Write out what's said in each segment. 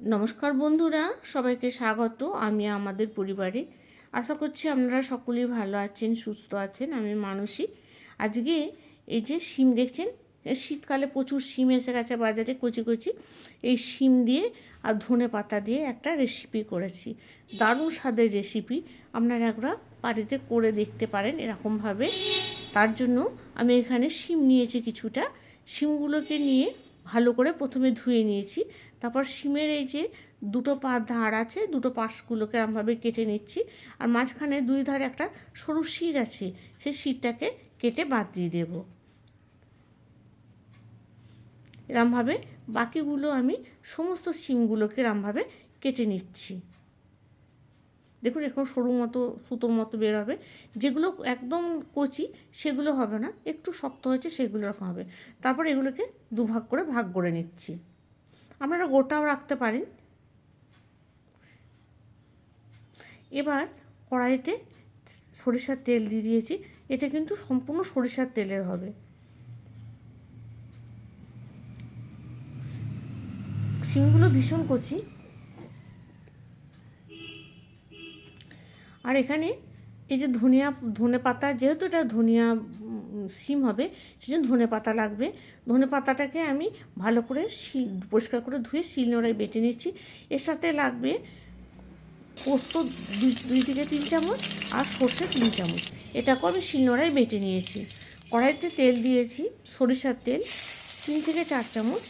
নমস্কার বন্ধুরা, সবাইকে স্বাগত। আমি আমাদের পরিবারে। আশা করছি আপনারা সকলেই ভালো আছেন, সুস্থ আছেন, আমি মানসী। আজকে এই যে শিম দেখছেন শীতকালে প্রচুর শিম এসে গেছে বাজারে কচি কচি। এই শিম দিয়ে আর ধনে পাতা দিয়ে একটা রেসিপি করেছি। দারুণ স্বাদের রেসিপি আপনারা একবার বাড়িতে করে দেখতে পারেন এরকমভাবে। তার জন্য আমি এখানে শিম নিয়েছি কিছুটা। শিমগুলোকে নিয়ে ভালো করে প্রথমে ধুয়ে নিয়েছি। তারপর শিমের এই যে দুটো পা ধার আছে, দুটো পাশগুলোকে এরমভাবে কেটে নিচ্ছি। আর মাঝখানে দুই ধারে একটা সরু শির আছে, সেই শিরটাকে কেটে বাদ দিয়ে দেব। এরমভাবে বাকিগুলো আমি সমস্ত শিমগুলোকে এরমভাবে কেটে নিচ্ছি। দেখুন, এরকম সরু মতো সুতোর মতো বের হবে। যেগুলো একদম কচি, সেগুলো হবে না। একটু শক্ত হয়েছে, সেগুলো এরকম হবে। তারপর এগুলোকে দুভাগ করে ভাগ করে নিচ্ছি। আপনারা গোটাও রাখতে পারেন এবার কড়াইতে সরিষার তেল দিয়ে দিয়েছি। এটা কিন্তু সম্পূর্ণ সরিষার তেলের হবে। শিমগুলো ভীষণ কচি। আর এখানে এই যে ধনিয়া ধনে পাতা যেহেতু এটা ধনিয়া সিম হবে, সেজন্য ধনে পাতা লাগবে। ধনে পাতাটাকে আমি ভালো করে শিল পরিষ্কার করে ধুয়ে শিল নোড়ায় বেটে নিচ্ছি। এর সাথে লাগবে পোস্ত দুই থেকে তিন চামচ আর সর্ষে তিন চামচ। এটাকেও আমি শিল নোড়ায় বেটে নিয়েছি। কড়াইতে তেল দিয়েছি, সরিষার তেল, তিন থেকে চার চামচ,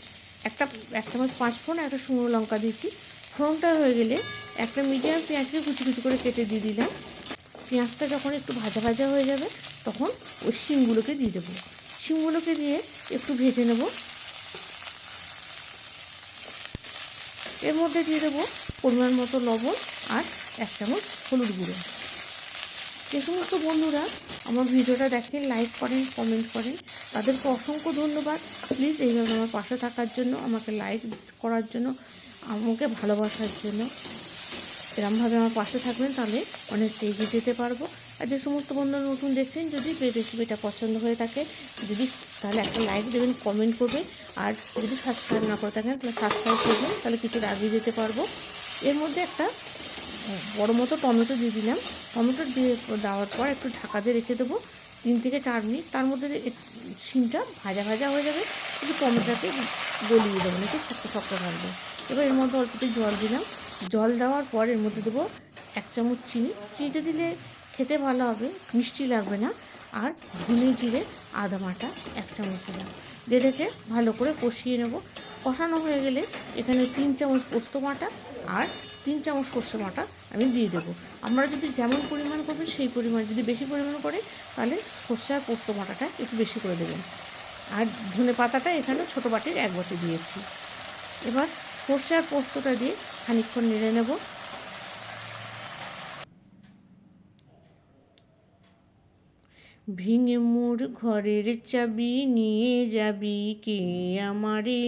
একটা, এক চামচ পাঁচ ফোড়ন একটা শুকনো লঙ্কা দিয়েছি। ফোড়নটা হয়ে গেলে একটা মিডিয়াম পেঁয়াজকে কুচি কুচি করে কেটে দিয়ে দিলাম। পেঁয়াজটা যখন একটু ভাজা ভাজা হয়ে যাবে, তখন ওই শিমগুলোকে দিয়ে দেবো। শিমগুলোকে দিয়ে একটু ভেজে নেব। এর মধ্যে দিয়ে দেবো পরিমাণ মতো লবণ আর এক চামচ হলুদ গুঁড়ো। যে সমস্ত বন্ধুরা আমার ভিডিওটা দেখেন লাইক করেন কমেন্ট করেন, তাদেরকে অসংখ্য ধন্যবাদ। প্লিজ এইভাবে আমার পাশে থাকার জন্য, আমাকে লাইক করার জন্য, আমাকে ভালোবাসার জন্য। এরমভাবে আমার পাশে থাকবেন, তাহলে অনেকটা এগিয়ে যেতে পারব। আর যে সমস্ত বন্ধুরা নতুন দেখছেন, যদি রেসিপিটা পছন্দ হয়ে থাকে, যদি তাহলে একটা লাইক দেবেন কমেন্ট করবেন। আর যদি সাবস্ক্রাইব না করে থাকেন, তাহলে সাবস্ক্রাইব করবেন, তাহলে কিছু আগিয়ে যেতে পারব। এর মধ্যে একটা বড়ো মতো টমেটো দিয়ে দিলাম। টমেটো দিয়ে দেওয়ার পর একটু ঢাকা দিয়ে রেখে দেবো, তিন থেকে চার মিনিট। তার মধ্যে সিমটা ভাজা ভাজা হয়ে যাবে, একটু টমেটোটাকে গলিয়ে দেবো একটু শক্ত শক্ত থাকবে এবার এর মধ্যে অল্প জল দিলাম। জল দেওয়ার পর এর মধ্যে দেবো এক চামচ চিনি। চিনিটা দিলে খেতে ভালো হবে, মিষ্টি লাগবে না। আর ধনে জিরে, আদা মাটা এক চামচ দিলাম দিয়ে ভালো করে কষিয়ে নেব। কষানো হয়ে গেলে এখানে তিন চামচ পোস্ত মাটা আর তিন চামচ সর্ষে মাটা আমি দিয়ে দেবো। আমরা যদি যেমন পরিমাণ করবেন, সেই পরিমাণ, যদি বেশি পরিমাণ করে, তাহলে সর্ষে আর পোস্ত মাটাটা একটু বেশি করে দেবেন। আর ধনে পাতাটা এখানে ছোটো বাটির এক বাটি দিয়েছি। এবার সর্ষে আর পোস্তটা দিয়ে খানিকক্ষণ নেড়ে নেব। ভেঙে মোর ঘরের চাবি নিয়ে যাবি কে আমারে?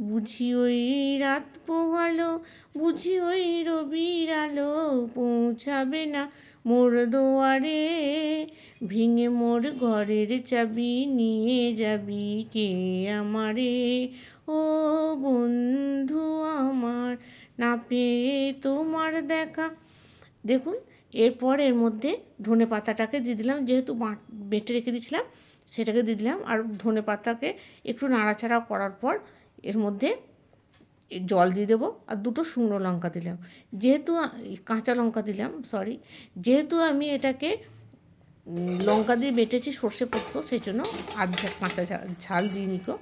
বুঝি ওই রাত পোহালো, বুঝি ওই রবির আলো পৌঁছাবে না মোর দোয়ারে। ভেঙে মোর ঘরের চাবি নিয়ে যাবি কে আমারে? ও বন্ধু তোমার দেখা। দেখুন, এরপর এর মধ্যে ধনে পাতাটাকে দিয়ে দিলাম। যেহেতু বেটে রেখে দিয়েছিলাম, সেটাকে দিয়ে দিলাম। আর ধনে পাতাকে একটু নাড়াচাড়া করার পর এর মধ্যে জল দিয়ে দেবো আর দুটো শুকনো লঙ্কা দিলাম। যেহেতু কাঁচা লঙ্কা দিলাম সরি যেহেতু আমি এটাকে লঙ্কা দিয়ে বেটেছি সর্ষে পোস্ত, সেই জন্য আধ কাঁচা ঝাল দিয়ে নিকো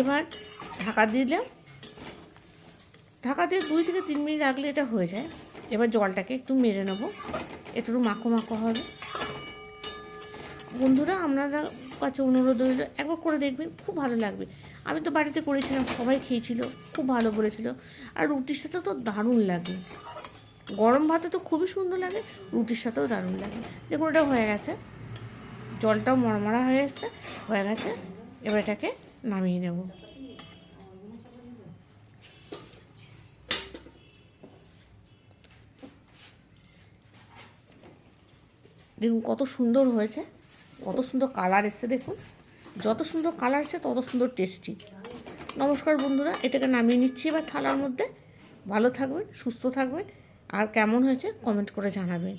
এবার ঢাকা দিয়ে দিলাম। ঢাকা দিয়ে দুই থেকে তিন মিনিট রাখলে এটা হয়ে যায়। এবার জলটাকে একটু মেরে নেব। একটু মাখো মাখো হবে। বন্ধুরা, আপনারা কাছে অনুরোধ হইল একবার করে দেখবেন, খুব ভালো লাগবে। আমি তো বাড়িতে করেছিলাম, সবাই খেয়েছিল, খুব ভালো বলেছিল আর রুটির সাথে তো দারুণ লাগে। গরম ভাতে তো খুবই সুন্দর লাগে, রুটির সাথেও দারুণ লাগে। দেখুন, এটা হয়ে গেছে। জলটাও মরমরা হয়ে এসছে, হয়ে গেছে। এবার এটাকে নামিয়ে নেব। দেখুন কত সুন্দর হয়েছে, কত সুন্দর কালার এসছে দেখুন। যত সুন্দর কালার এসছে, তত সুন্দর টেস্টি নমস্কার বন্ধুরা, এটাকে নামিয়ে নিচ্ছি এবার থালার মধ্যে। ভালো থাকবেন, সুস্থ থাকবেন, আর কেমন হয়েছে কমেন্ট করে জানাবেন।